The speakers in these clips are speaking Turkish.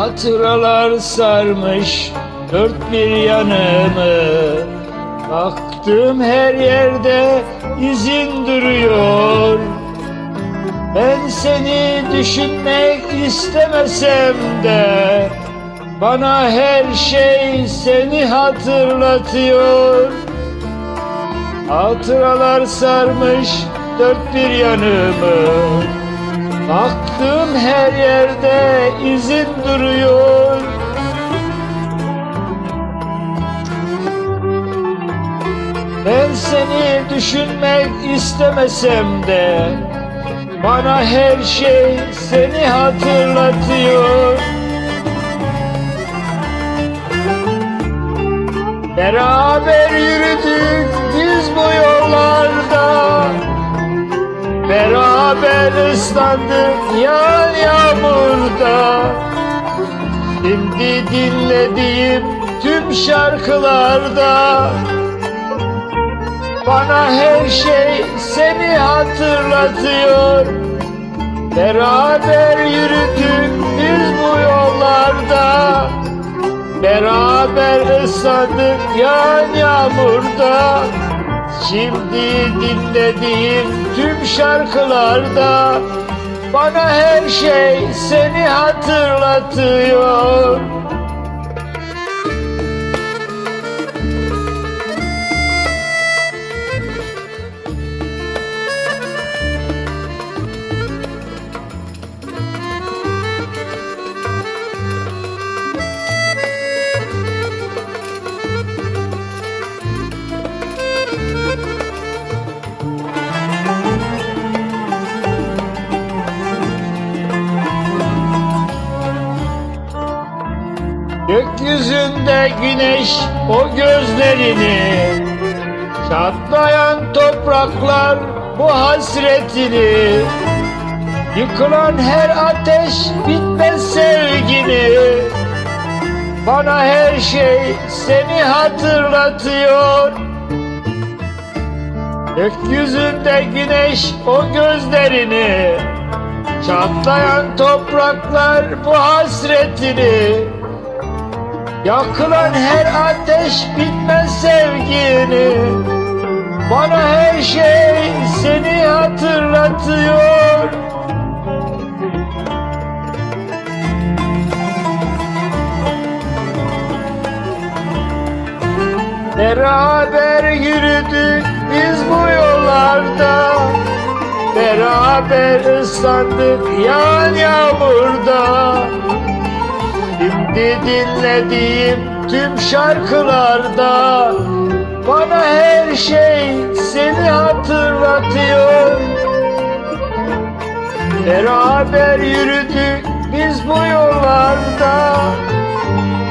Hatıralar sarmış dört bir yanımı. Baktığım her yerde izin duruyor. Ben seni düşünmek istemesem de Bana her şey seni hatırlatıyor. Hatıralar sarmış dört bir yanımı. Baktığım her yerde izin duruyor düşünmek istemesem de Bana her şey seni hatırlatıyor. Beraber yürüdük biz bu yollarda. Beraber ıslandık yağan yağmurda. Şimdi dinlediğim tüm şarkılarda Bana her şey seni hatırlatıyor. Beraber yürüdük biz bu yollarda. Beraber ıslandık yağan yağmurda. Şimdi dinlediğim tüm şarkılarda Bana her şey seni hatırlatıyor Gökyüzünde güneş o gözlerini. Çatlayan topraklar bu hasretini. Yıkılan her ateş bitmez sevgini. Bana her şey seni hatırlatıyor. Gökyüzünde güneş o gözlerini. Çatlayan topraklar bu hasretini Yakılan her ateş bitmez sevgini. Bana her şey seni hatırlatıyor. Beraber yürüdük biz bu yollarda. Beraber ıslandık yağan yağmurda Şimdi dinlediğim tüm şarkılarda Bana her şey seni hatırlatıyor. Beraber yürüdük biz bu yollarda.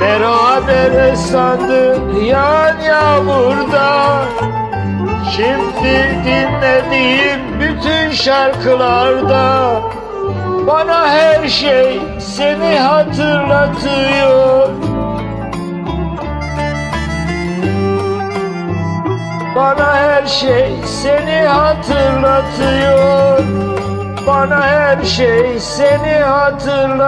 Beraber ıslandık yağan yağmurda. Şimdi dinlediğim bütün şarkılarda Bana her şey seni hatırlatıyor. Bana her şey seni hatırlatıyor. Bana her şey seni hatırlatıyor